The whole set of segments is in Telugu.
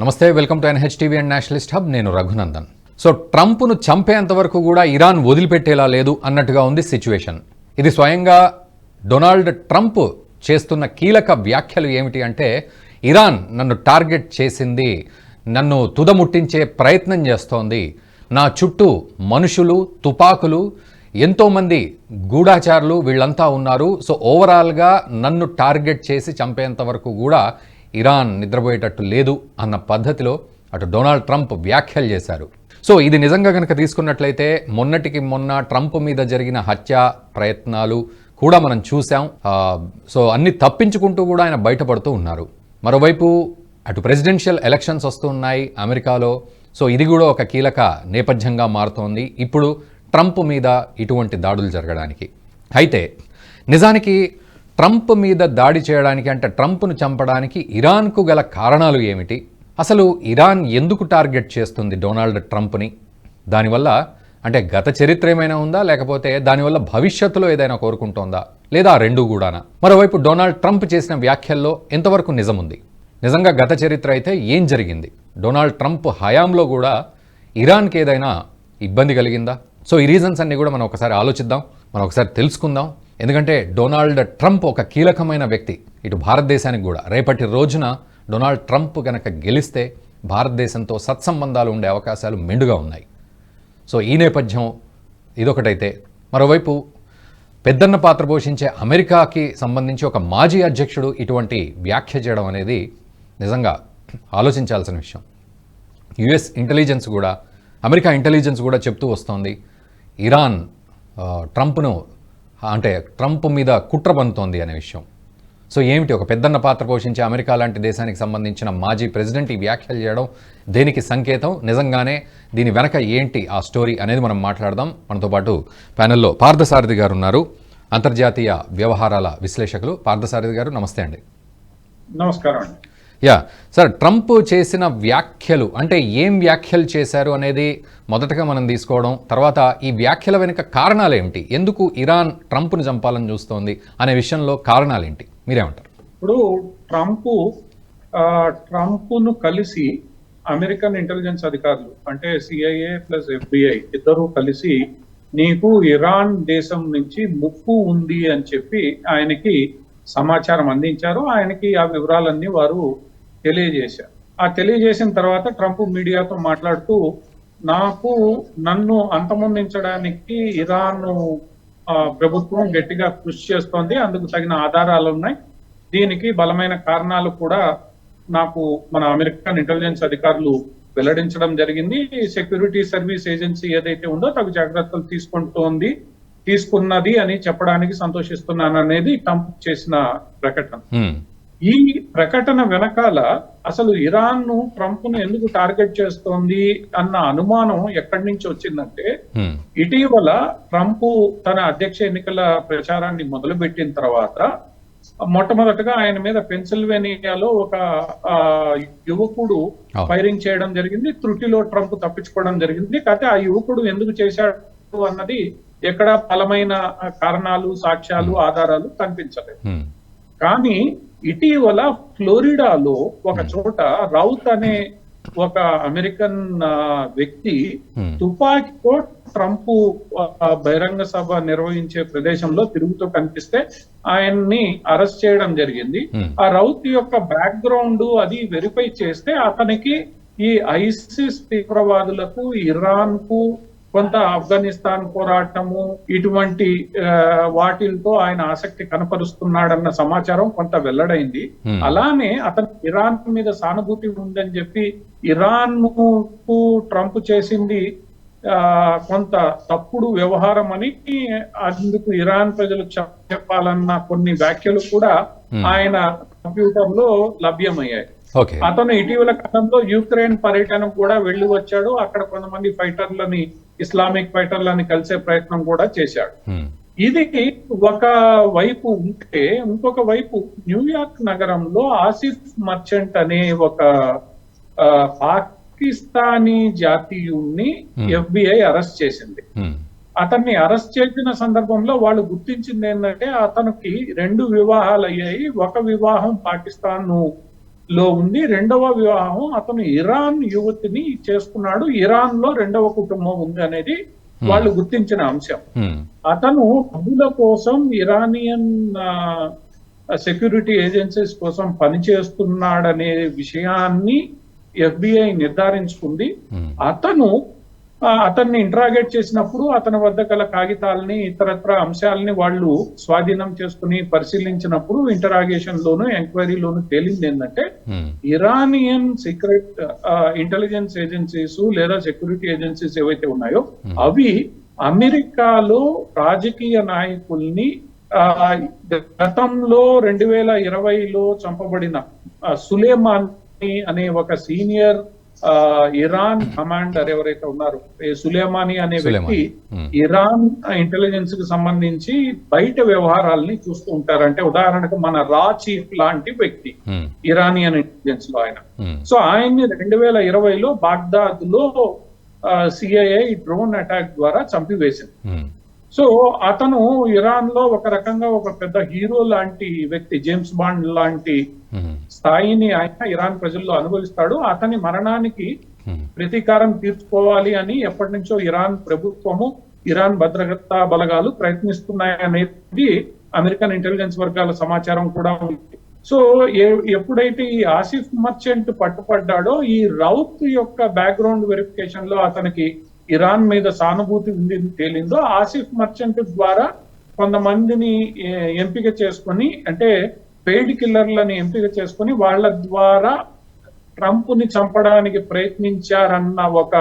నమస్తే welcome to NHTV and nationalist hub. నేను రఘునందన్. సో ట్రంప్ను చంపేంత వరకు కూడా ఇరాన్ వదిలిపెట్టేలా లేదు అన్నట్టుగా ఉంది సిచ్యువేషన్. ఇది స్వయంగా డొనాల్డ్ ట్రంప్ చేస్తున్న కీలక వ్యాఖ్యలు ఏమిటి అంటే ఇరాన్ నన్ను టార్గెట్ చేసింది నన్ను తుదముట్టించే ప్రయత్నం చేస్తోంది. నా చుట్టూ మనుషులు తుపాకులు ఎంతోమంది గూఢాచారులు వీళ్ళంతా ఉన్నారు. సో ఓవరాల్గా నన్ను టార్గెట్ చేసి చంపేంత వరకు కూడా ఇరాన్ నిద్రపోయేటట్టు లేదు అన్న పద్ధతిలో అటు డొనాల్డ్ ట్రంప్ వ్యాఖ్యలు చేశారు. సో ఇది నిజంగా కనుక తీసుకున్నట్లయితే మొన్నటికి మొన్న ట్రంప్ మీద జరిగిన హత్య ప్రయత్నాలు కూడా మనం చూసాం సో అన్ని తప్పించుకుంటూ కూడా ఆయన బయటపడుతూ ఉన్నారు. మరోవైపు అటు ప్రెసిడెన్షియల్ ఎలక్షన్స్ వస్తున్నాయి అమెరికాలో. సో ఇది కూడా ఒక కీలక నేపథ్యంగా మారుతోంది. ఇప్పుడు ట్రంప్ మీద ఇటువంటి దాడులు జరగడానికి. అయితే నిజానికి ట్రంప్ మీద దాడి చేయడానికి అంటే ట్రంప్ను చంపడానికి ఇరాన్కు గల కారణాలు ఏమిటి? అసలు ఇరాన్ ఎందుకు టార్గెట్ చేస్తుంది డొనాల్డ్ ట్రంప్ని? దానివల్ల అంటే గత చరిత్ర ఏమైనా ఉందా? లేకపోతే దానివల్ల భవిష్యత్తులో ఏదైనా కోరుకుంటోందా? లేదా రెండు కూడానా? మరోవైపు డొనాల్డ్ ట్రంప్ చేసిన వ్యాఖ్యల్లో ఎంతవరకు నిజం ఉంది నిజంగా గత చరిత్ర అయితే ఏం జరిగింది? డొనాల్డ్ ట్రంప్ హయాంలో కూడా ఇరాన్కి ఏదైనా ఇబ్బంది కలిగిందా? సో ఈ రీజన్స్ అన్ని కూడా మనం ఒకసారి ఆలోచిద్దాం. మనం ఒకసారి తెలుసుకుందాం. ఎందుకంటే డొనాల్డ్ ట్రంప్ ఒక కీలకమైన వ్యక్తి. ఇటు భారతదేశానికి కూడా. రేపటి రోజున డొనాల్డ్ ట్రంప్ కనుక గెలిస్తే భారతదేశంతో సత్సంబంధాలు ఉండే అవకాశాలు మెండుగా ఉన్నాయి. సో ఈ నేపథ్యం ఇదొకటైతే. మరోవైపు పెద్దన్న పాత్ర పోషించే అమెరికాకి సంబంధించి ఒక మాజీ అధ్యక్షుడు ఇటువంటి వ్యాఖ్య చేయడం అనేది నిజంగా ఆలోచించాల్సిన విషయం. యుఎస్ ఇంటెలిజెన్స్ కూడా అమెరికా ఇంటెలిజెన్స్ కూడా చెప్తూ వస్తోంది. ఇరాన్ ట్రంప్ను అంటే ట్రంప్ మీద కుట్ర పన్నుతోంది అనే విషయం. సో ఏమిటి? ఒక పెద్దన్న పాత్ర పోషించే అమెరికా లాంటి దేశానికి సంబంధించిన మాజీ ప్రెసిడెంట్ ఈ వ్యాఖ్యలు చేయడం దేనికి సంకేతం? నిజంగానే దీని వెనక ఏంటి ఆ స్టోరీ అనేది మనం మాట్లాడదాం. మనతో పాటు ప్యానెల్లో పార్థసారథి గారు ఉన్నారు. అంతర్జాతీయ వ్యవహారాల విశ్లేషకులు పార్థసారథి గారు నమస్తే అండి. నమస్కారం అండి. యా. సార్ ట్రంప్ చేసిన వ్యాఖ్యలు అంటే ఏం వ్యాఖ్యలు చేశారు అనేది మొదటగా మనం తీసుకోవడం తర్వాత ఈ వ్యాఖ్యల వెనుక కారణాలు ఏమిటి ఎందుకు ఇరాన్ ట్రంప్ను చంపాలని చూస్తోంది అనే విషయంలో కారణాలు ఏంటి మీరేమంటారు? ఇప్పుడు ట్రంప్ ట్రంప్ను కలిసి అమెరికన్ ఇంటెలిజెన్స్ అధికారులు అంటే సిఐఏ ప్లస్ ఎఫ్బిఐ ఇద్దరు కలిసి నీకు ఇరాన్ దేశం నుంచి ముప్పు ఉంది అని చెప్పి ఆయనకి సమాచారం అందించారు. ఆయనకి ఆ వివరాలన్నీ వారు తెలియజేశారు. ఆ తెలియజేసిన తర్వాత ట్రంప్ మీడియాతో మాట్లాడుతూ నాకు నన్ను అంతమొందించడానికి ఇరాన్ ప్రభుత్వం గట్టిగా కృషి చేస్తోంది. అందుకు తగిన ఆధారాలు ఉన్నాయి. దీనికి బలమైన కారణాలు కూడా నాకు మన అమెరికన్ ఇంటెలిజెన్స్ అధికారులు వెల్లడించడం జరిగింది. సెక్యూరిటీ సర్వీస్ ఏజెన్సీ ఏదైతే ఉందో తగు జాగ్రత్తలు తీసుకుంటోంది. తీసుకున్నది అని చెప్పడానికి సంతోషిస్తున్నాను అనేది ట్రంప్ చేసిన ప్రకటన. ఈ ప్రకటన వెనకాల అసలు ఇరాన్ను ట్రంప్ను ఎందుకు టార్గెట్ చేస్తోంది అన్న అనుమానం ఎక్కడి నుంచి వచ్చిందంటే ఇటీవల ట్రంప్ తన అధ్యక్ష ఎన్నికల ప్రచారాన్ని మొదలుపెట్టిన తర్వాత మొట్టమొదటగా ఆయన మీద పెన్సిల్వేనియాలో ఒక ఆ, యువకుడు. ఫైరింగ్ చేయడం జరిగింది. త్రుటిలో ట్రంప్ తప్పించుకోవడం జరిగింది. కాకపోతే ఆ యువకుడు ఎందుకు చేశాడు అన్నది ఎక్కడ బలమైన కారణాలు సాక్ష్యాలు ఆధారాలు కనిపించలేదు. హ్మ్, కానీ ఇటీవల ఫ్లోరిడాలో ఒక చోట రౌత్ అనే ఒక అమెరికన్ వ్యక్తి తుపాకీతో ట్రంప్ బహిరంగ సభ నిర్వహించే ప్రదేశంలో తిరుగుతూ కనిపిస్తే ఆయన్ని అరెస్ట్ చేయడం జరిగింది. ఆ రౌత్ యొక్క బ్యాక్గ్రౌండ్ అది వెరిఫై చేస్తే అతనికి ఈ ఐసిస్ తీవ్రవాదులకు ఇరాన్కు కొంత ఆఫ్ఘనిస్తాన్ పోరాటము ఇటువంటి వాటిలతో ఆయన ఆసక్తి కనపరుస్తున్నాడన్న సమాచారం కొంత వెల్లడైంది. అలానే అతను ఇరాన్ మీద సానుభూతి ఉందని చెప్పి ఇరాన్కు ట్రంప్ చేసింది కొంత తప్పుడు వ్యవహారం అని అందుకు ఇరాన్ ప్రజలకు చెప్- చెప్పాలన్న కొన్ని వ్యాఖ్యలు కూడా. ఆయన కంప్యూటర్లో లభ్యమయ్యాయి అతను ఇటీవల కాలంలో యుక్రెయిన్ పర్యటన కూడా వెళ్ళి వచ్చాడు అక్కడ కొంతమంది ఫైటర్లని ఇస్లామిక్ ఫైటర్లని కలిసే ప్రయత్నం కూడా చేశాడు. ఇది ఒక వైపు ఉంటే ఇంకొక వైపు న్యూయార్క్ నగరంలో ఆసిఫ్ మర్చెంట్ అనే ఒక పాకిస్తానీ జాతీయుణ్ణి. ఎఫ్బిఐ అరెస్ట్ చేసింది. అతన్ని అరెస్ట్ చేసిన సందర్భంలో వాళ్ళు గుర్తించింది ఏంటంటే అతనికి రెండు వివాహాలు అయ్యాయి. ఒక వివాహం పాకిస్తాన్ లో ఉంది రెండవ వివాహం అతను ఇరాన్ యువతిని చేసుకున్నాడు ఇరాన్లో రెండవ కుటుంబం ఉంది అనేది వాళ్ళు గుర్తించిన అంశం హ్మ్. అతను డబ్బుల కోసం ఇరానియన్ సెక్యూరిటీ ఏజెన్సీస్ కోసం పనిచేస్తున్నాడనే విషయాన్ని ఎఫ్బిఐ నిర్ధారించుకుంది హ్మ్. అతను అతన్ని ఇంట్రాగేట్ చేసినప్పుడు అతని వద్ద గల కాగితాలని ఇతరత్ర అంశాలని వాళ్ళు స్వాధీనం చేసుకుని పరిశీలించినప్పుడు ఇంటరాగేషన్ లోను ఎంక్వైరీలోను తేలింది ఏంటంటే. ఇరానియన్ సీక్రెట్ ఇంటెలిజెన్స్ ఏజెన్సీస్ లేదా సెక్యూరిటీ ఏజెన్సీస్ ఏవైతే ఉన్నాయో అవి అమెరికాలో రాజకీయ నాయకుల్ని గతంలో రెండు వేల ఇరవైలో చంపబడిన సులేమాని అనే ఒక సీనియర్ ఇరాన్ కమాండర్ ఎవరైతే ఉన్నారో సులేమాని అనే వ్యక్తి. ఇరాన్ ఇంటెలిజెన్స్కి సంబంధించి బయట వ్యవహారాల్ని చూస్తూ ఉంటారు అంటే ఉదాహరణకు మన రా చీఫ్ లాంటి వ్యక్తి. ఇరానియన్ ఇంటెలిజెన్స్లో ఆయన. సో ఆయన్ని రెండు వేల ఇరవైలో బాగ్దాద్లో సిఐఏ డ్రోన్ అటాక్ ద్వారా చంపివేసింది. సో అతను ఇరాన్లో ఒక రకంగా ఒక పెద్ద హీరో లాంటి వ్యక్తి జేమ్స్ బాండ్ లాంటి. స్థాయిని ఆయన ఇరాన్ ప్రజల్లో అనుభవిస్తాడు. అతని మరణానికి ప్రతీకారం తీర్చుకోవాలి అని ఎప్పటి నుంచో ఇరాన్ ప్రభుత్వము ఇరాన్ భద్రతా బలగాలు ప్రయత్నిస్తున్నాయనేది అమెరికన్ ఇంటెలిజెన్స్ వర్గాల సమాచారం కూడా ఉంది. సో ఎప్పుడైతే ఈ ఆసిఫ్ మర్చెంట్ పట్టుపడ్డాడో ఈ రౌత్ యొక్క బ్యాక్గ్రౌండ్ వెరిఫికేషన్లో అతనికి ఇరాన్ మీద సానుభూతి ఉంది తేలిందో ఆసిఫ్ మర్చెంట్ ద్వారా కొంతమందిని ఎంపిక చేసుకొని అంటే పెయిడ్ కిల్లర్లని ఎంపిక చేసుకొని వాళ్ళ ద్వారా ట్రంప్ని చంపడానికి ప్రయత్నించారన్న ఒక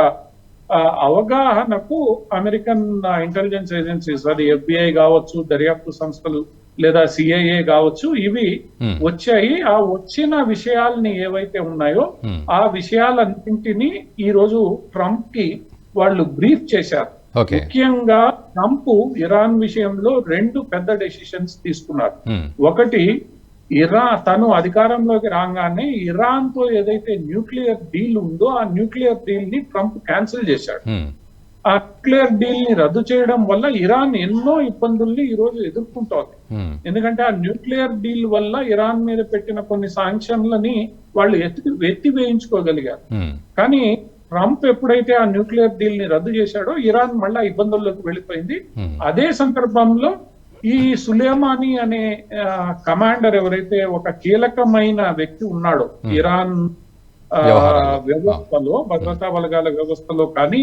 అవగాహనకు అమెరికన్ ఇంటెలిజెన్స్ ఏజెన్సీస్ అది ఎఫ్బిఐ కావచ్చు దర్యాప్తు సంస్థలు లేదా సిఐఏ కావచ్చు ఇవి Hmm. వచ్చాయి ఆ వచ్చిన విషయాల్ని ఏవైతే ఉన్నాయో Hmm. ఆ విషయాలన్నింటినీ ఈ రోజు ట్రంప్కి వాళ్ళు బ్రీఫ్ చేశారు ముఖ్యంగా ట్రంప్ ఇరాన్ విషయంలో రెండు పెద్ద డెసిషన్స్ తీసుకున్నారు హ్మ్. ఒకటి ఇరా తను అధికారంలోకి రాగానే ఇరాన్తో ఏదైతే న్యూక్లియర్ డీల్ ఉందో ఆ న్యూక్లియర్ డీల్ని ట్రంప్ క్యాన్సిల్ చేశాడు. ఆ న్యూక్లియర్ డీల్ని రద్దు చేయడం వల్ల ఇరాన్ ఎన్నో ఇబ్బందుల్ని ఈ రోజు ఎదుర్కొంటోంది. ఎందుకంటే ఆ న్యూక్లియర్ డీల్ వల్ల ఇరాన్ మీద పెట్టిన కొన్ని సాంక్షన్లని వాళ్ళు ఎత్తి ఎత్తి వేయించుకోగలిగారు. కానీ ట్రంప్ ఎప్పుడైతే ఆ న్యూక్లియర్ డీల్ని రద్దు చేశాడో ఇరాన్ మళ్ళా ఇబ్బందుల్లోకి వెళ్ళిపోయింది. అదే సందర్భంలో ఈ సులేమాని అనే కమాండర్ ఎవరైతే ఒక కీలకమైన వ్యక్తి ఉన్నాడో ఇరాన్. వ్యవస్థలో భద్రతా బలగాల వ్యవస్థలో కానీ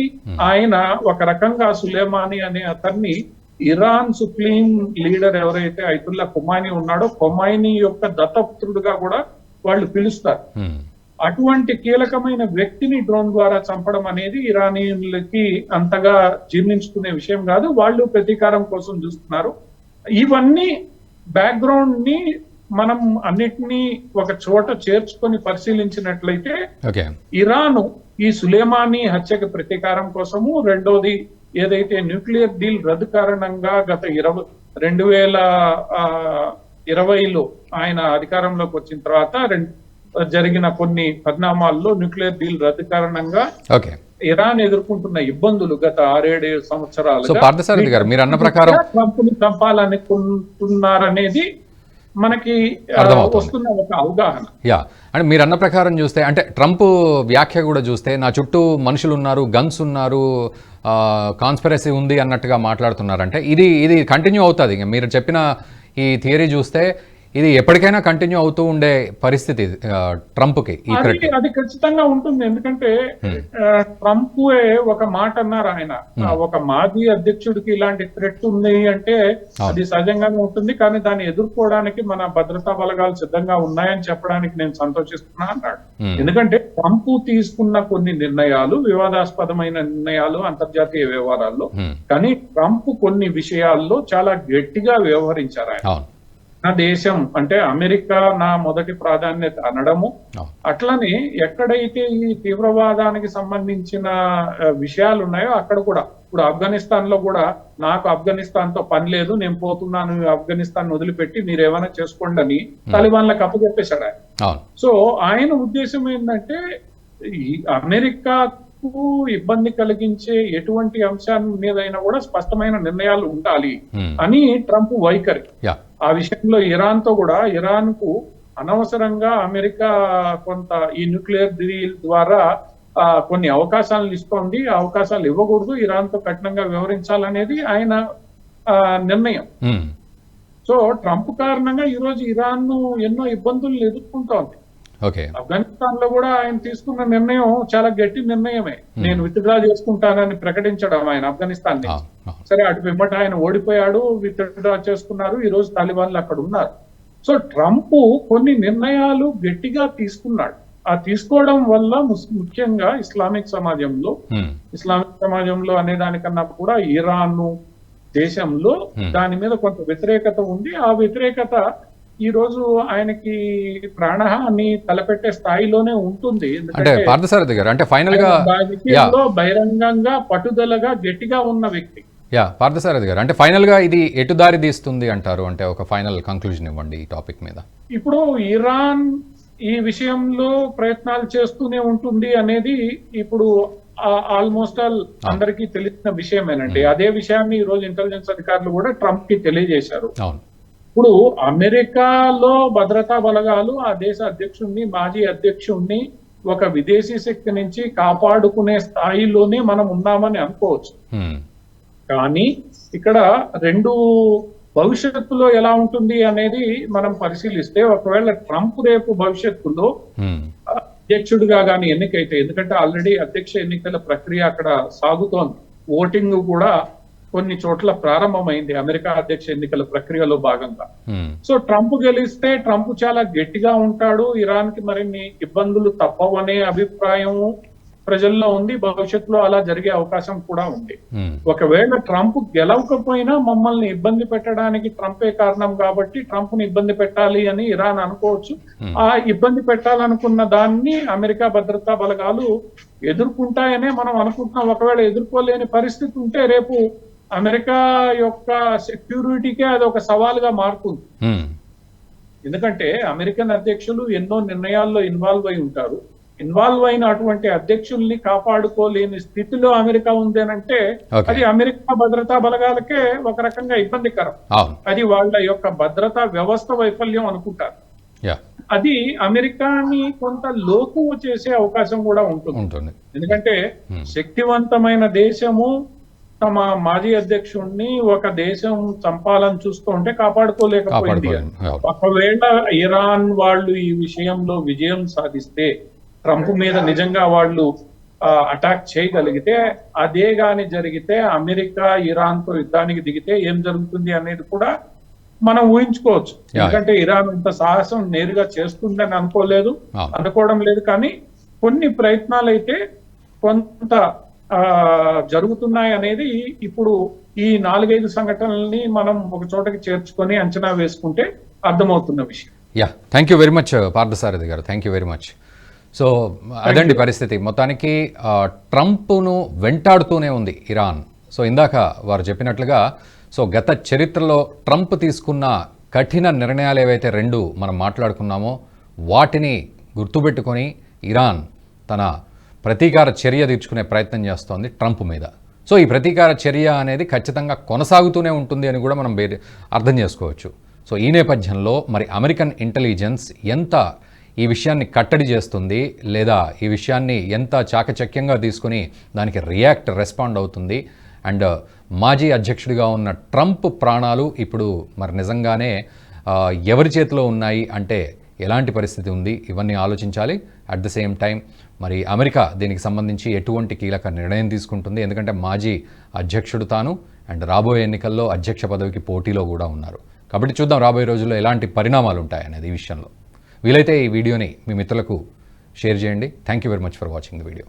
ఆయన ఒక రకంగా సులేమాని అనే అతన్ని ఇరాన్ సుప్రీం లీడర్ ఎవరైతే ఐతుల్లా కుమాని ఉన్నాడో కుమాయిని యొక్క దత్తపుత్రుడుగా కూడా వాళ్ళు పిలుస్తారు. అటువంటి కీలకమైన వ్యక్తిని డ్రోన్ ద్వారా చంపడం అనేది ఇరానీయులకి అంతగా జీర్ణించుకునే విషయం కాదు. వాళ్ళు ప్రతీకారం కోసం చూస్తున్నారు. ఇవన్నీ బ్యాక్గ్రౌండ్ని మనం అన్నిటినీ ఒక చోట చేర్చుకొని పరిశీలించినట్లయితే ఇరాన్ ఈ సులేమానీ హత్యకి ప్రతీకారం కోసము రెండోది ఏదైతే న్యూక్లియర్ డీల్ రద్దు కారణంగా గత ఇరవై రెండు వేల ఇరవైలో ఆయన అధికారంలోకి వచ్చిన తర్వాత జరిగిన కొన్ని పరిణామాల్లో న్యూక్లియర్ డీల్ రద్దు కారణంగా ఇరాన్ ఎదుర్కొంటున్న ఇబ్బందులు గత ఆరేడు సంవత్సరాలు సో పార్థసారథి గారు మీరు అన్న ప్రకారం ట్రంప్ని చంపాలనుకుంటున్నారనేది మనకి. వస్తున్న ఒక అవగాహన యా అంటే మీరు అన్న ప్రకారం చూస్తే అంటే ట్రంప్ వ్యాఖ్య కూడా చూస్తే నా చుట్టూ మనుషులు ఉన్నారు గన్స్ ఉన్నారు కాన్స్పిరసీ ఉంది అన్నట్టుగా మాట్లాడుతున్నారంటే ఇది ఇది కంటిన్యూ అవుతుంది ఇంకా మీరు చెప్పిన ఈ థియరీ చూస్తే ఇది ఎప్పటికైనా కంటిన్యూ అవుతూ ఉండే పరిస్థితి ఆ, ట్రంప్కి ఈ అది ఖచ్చితంగా ఉంటుంది. ఎందుకంటే ట్రంప్ ఒక మాట అన్నారు ఆయన. ఒక మాజీ అధ్యక్షుడికి ఇలాంటి థ్రెట్ ఉంది అంటే అది సహజంగానే ఉంటుంది. కానీ దాన్ని ఎదుర్కోవడానికి మన భద్రతా బలగాలు సిద్ధంగా ఉన్నాయని చెప్పడానికి నేను సంతోషిస్తున్నా అన్నాడు. ఎందుకంటే ట్రంప్ తీసుకున్న కొన్ని నిర్ణయాలు వివాదాస్పదమైన నిర్ణయాలు అంతర్జాతీయ వ్యవహారాల్లో. కానీ ట్రంప్ కొన్ని విషయాల్లో చాలా గట్టిగా వ్యవహరించారు ఆయన. నా దేశం అంటే అమెరికా నా మొదటి ప్రాధాన్యత అనడము. అట్లనే ఎక్కడైతే ఈ తీవ్రవాదానికి సంబంధించిన విషయాలు ఉన్నాయో అక్కడ కూడా. ఇప్పుడు ఆఫ్ఘనిస్తాన్లో కూడా నాకు ఆఫ్ఘనిస్తాన్తో పని లేదు నేను పోతున్నాను ఆఫ్ఘనిస్తాన్ వదిలిపెట్టి మీరు ఏమైనా చేసుకోండి అని తాలిబాన్లకు అప్పచెప్పేశాడు ఆయన. సో ఆయన ఉద్దేశం ఏంటంటే ఈ అమెరికాకు ఇబ్బంది కలిగించే ఎటువంటి అంశాల మీదైనా కూడా స్పష్టమైన నిర్ణయాలు ఉండాలి. అని ట్రంప్ వైఖరి. ఆ విషయంలో ఇరాన్తో కూడా ఇరాన్కు అనవసరంగా అమెరికా కొంత ఈ న్యూక్లియర్ డీల్ ద్వారా ఆ, కొన్ని అవకాశాలను ఇస్తోంది. ఆ అవకాశాలు ఇవ్వకూడదు. ఇరాన్తో కఠినంగా వ్యవహరించాలనేది ఆయన ఆ, నిర్ణయం. సో ట్రంప్ కారణంగా ఈ రోజు ఇరాన్ ఎన్నో ఇబ్బందులు ఎదుర్కొంటోంది. ఆఫ్ఘనిస్తాన్లో కూడా ఆయన తీసుకున్న నిర్ణయం చాలా గట్టి నిర్ణయమే. నేను విత్డ్రా చేసుకుంటానని ప్రకటించడం ఆయన ఆఫ్ఘనిస్తాన్ నుంచి ఆ. సరే అటు పిమ్మట ఆయన ఓడిపోయాడు విత్డ్రా చేసుకున్నారు ఈ రోజు తాలిబాన్లు అక్కడ ఉన్నారు. సో ట్రంప్ కొన్ని నిర్ణయాలు గట్టిగా తీసుకున్నాడు. ఆ తీసుకోవడం వల్ల ముఖ్యంగా ఇస్లామిక్ సమాజంలో మ్మ్. ఇస్లామిక్ సమాజంలో అనే దానికన్నా కూడా ఇరాన్ దేశంలో Hmm. దాని మీద కొంత వ్యతిరేకత ఉంది. ఆ వ్యతిరేకత ఈ రోజు ఆయనకి ప్రాణహాని తలపెట్టే స్థాయిలోనే ఉంటుంది. అంటే పార్థసారథి గారు అంటే ఫైనల్గా బహిరంగంగా పట్టుదలగా గట్టిగా ఉన్న వ్యక్తి. యా పార్థసారథి గారు అంటే ఫైనల్గా ఇది ఎటు దారి తీస్తుంది అంటారు? అంటే ఒక ఫైనల్ కంక్లూజన్ ఇవ్వండి ఈ టాపిక్ మీద. ఇప్పుడు ఇరాన్ ఈ విషయంలో ప్రయత్నాలు చేస్తూనే ఉంటుంది అనేది ఇప్పుడు ఆల్మోస్ట్ ఆల్ అందరికీ తెలిసిన విషయమేనండి. అదే విషయాన్ని ఈ రోజు ఇంటెలిజెన్స్ అధికారులు కూడా ట్రంప్కి తెలియజేశారు. అవును. ఇప్పుడు అమెరికాలో భద్రతా బలగాలు ఆ దేశ అధ్యక్షుడిని మాజీ అధ్యక్షుడిని ఒక విదేశీ శక్తి నుంచి కాపాడుకునే స్థాయిలోనే మనం ఉన్నామని అనుకోవచ్చు. కానీ ఇక్కడ రెండు భవిష్యత్తులో ఎలా ఉంటుంది అనేది మనం పరిశీలిస్తే ఒకవేళ ట్రంప్ రేపు భవిష్యత్తులో. అధ్యక్షుడిగా కానీ ఎన్నికైతే ఎందుకంటే ఆల్రెడీ అధ్యక్ష ఎన్నికల ప్రక్రియ అక్కడ సాగుతోంది ఓటింగ్ కూడా కొన్ని చోట్ల ప్రారంభమైంది అమెరికా అధ్యక్ష ఎన్నికల ప్రక్రియలో భాగంగా మ్మ్. సో ట్రంప్ గెలిస్తే ట్రంప్ చాలా గట్టిగా ఉంటాడు ఇరాన్కి మరిన్ని ఇబ్బందులు తప్పవనే అభిప్రాయం ప్రజల్లో ఉంది భవిష్యత్తులో అలా జరిగే అవకాశం కూడా ఉంది మ్మ్. ఒకవేళ ట్రంప్ గెలవకపోయినా మమ్మల్ని ఇబ్బంది పెట్టడానికి ట్రంపే కారణం కాబట్టి ట్రంప్ని ఇబ్బంది పెట్టాలి అని ఇరాన్ అనుకోవచ్చు Hmm. ఆ ఇబ్బంది పెట్టాలనుకున్న దాన్ని అమెరికా భద్రతా బలగాలు ఎదుర్కొంటాయనే మనం అనుకుంటున్నాం ఒకవేళ ఎదుర్కోలేని పరిస్థితి ఉంటే రేపు అమెరికా యొక్క సెక్యూరిటీకే అది ఒక సవాలుగా మారుతుంది. ఎందుకంటే అమెరికన్ అధ్యక్షులు ఎన్నో నిర్ణయాల్లో ఇన్వాల్వ్ అయి ఉంటారు. ఇన్వాల్వ్ అయిన అటువంటి అధ్యక్షుల్ని కాపాడుకోలేని స్థితిలో అమెరికా ఉందేనంటే. అది అమెరికా భద్రతా బలగాలకే ఒక రకంగా ఇబ్బందికరం. అది వాళ్ళ యొక్క భద్రతా వ్యవస్థ వైఫల్యం అనుకుంటారు. అది అమెరికాని కొంత లోకు చేసే అవకాశం కూడా ఉంటుంది. ఎందుకంటే. శక్తివంతమైన దేశము తమ మాజీ అధ్యక్షుడిని ఒక దేశం చంపాలని చూస్తూ ఉంటే కాపాడుకోలేకపోయింది ఒకవేళ ఇరాన్ వాళ్ళు ఈ విషయంలో విజయం సాధిస్తే ట్రంప్ మీద నిజంగా వాళ్ళు అటాక్ చేయగలిగితే అదే గాని జరిగితే అమెరికా ఇరాన్తో యుద్ధానికి దిగితే ఏం జరుగుతుంది అనేది కూడా మనం ఊహించుకోవచ్చు. ఎందుకంటే ఇరాన్ ఇంత సాహసం నేరుగా చేస్తుందని అనుకోలేదు అనుకోవడం లేదు. కానీ కొన్ని ప్రయత్నాలు అయితే కొంత జరుగుతున్నాయి అనేది ఇప్పుడు ఈ నాలుగైదు సంఘటనల్ని మనం ఒక చోటకి చేర్చుకొని అంచనా వేసుకుంటే అర్థమవుతున్న విషయం. Yeah thank you very much Parthasarathi గారు. Thank you very much. So అదండి పరిస్థితి. మొత్తానికి ట్రంప్ను వెంటాడుతూనే ఉంది ఇరాన్. సో ఇందాక వారు చెప్పినట్లుగా సో గత చరిత్రలో ట్రంప్ తీసుకున్న కఠిన నిర్ణయాలు ఏవైతే రెండు మనం మాట్లాడుకున్నామో వాటిని గుర్తుపెట్టుకొని ఇరాన్ తన ప్రతీకార చర్య తీర్చుకునే ప్రయత్నం చేస్తోంది ట్రంప్ మీద. సో ఈ ప్రతీకార చర్య అనేది ఖచ్చితంగా కొనసాగుతూనే ఉంటుంది అని కూడా మనం అర్థం చేసుకోవచ్చు. సో ఈ నేపథ్యంలో మరి అమెరికన్ ఇంటెలిజెన్స్ ఎంత ఈ విషయాన్ని కట్టడి చేస్తుంది లేదా ఈ విషయాన్ని ఎంత చాకచక్యంగా తీసుకుని దానికి రియాక్ట్ రెస్పాండ్ అవుతుంది అండ్ మాజీ అధ్యక్షుడిగా ఉన్న ట్రంప్ ప్రాణాలు ఇప్పుడు మరి నిజంగానే ఎవరి చేతిలో ఉన్నాయి అంటే ఎలాంటి పరిస్థితి ఉంది? ఇవన్నీ ఆలోచించాలి. అట్ ద సేమ్ టైం మరి అమెరికా దీనికి సంబంధించి ఎటువంటి కీలక నిర్ణయం తీసుకుంటుంది? ఎందుకంటే మాజీ అధ్యక్షుడు తాను అండ్ రాబోయే ఎన్నికల్లో అధ్యక్ష పదవికి పోటీలో కూడా ఉన్నారు. కాబట్టి చూద్దాం రాబోయే రోజుల్లో ఎలాంటి పరిణామాలు ఉంటాయనేది ఈ విషయంలో. వీలైతే ఈ వీడియోని మీ మిత్రులకు షేర్ చేయండి. Thank you very much for watching the video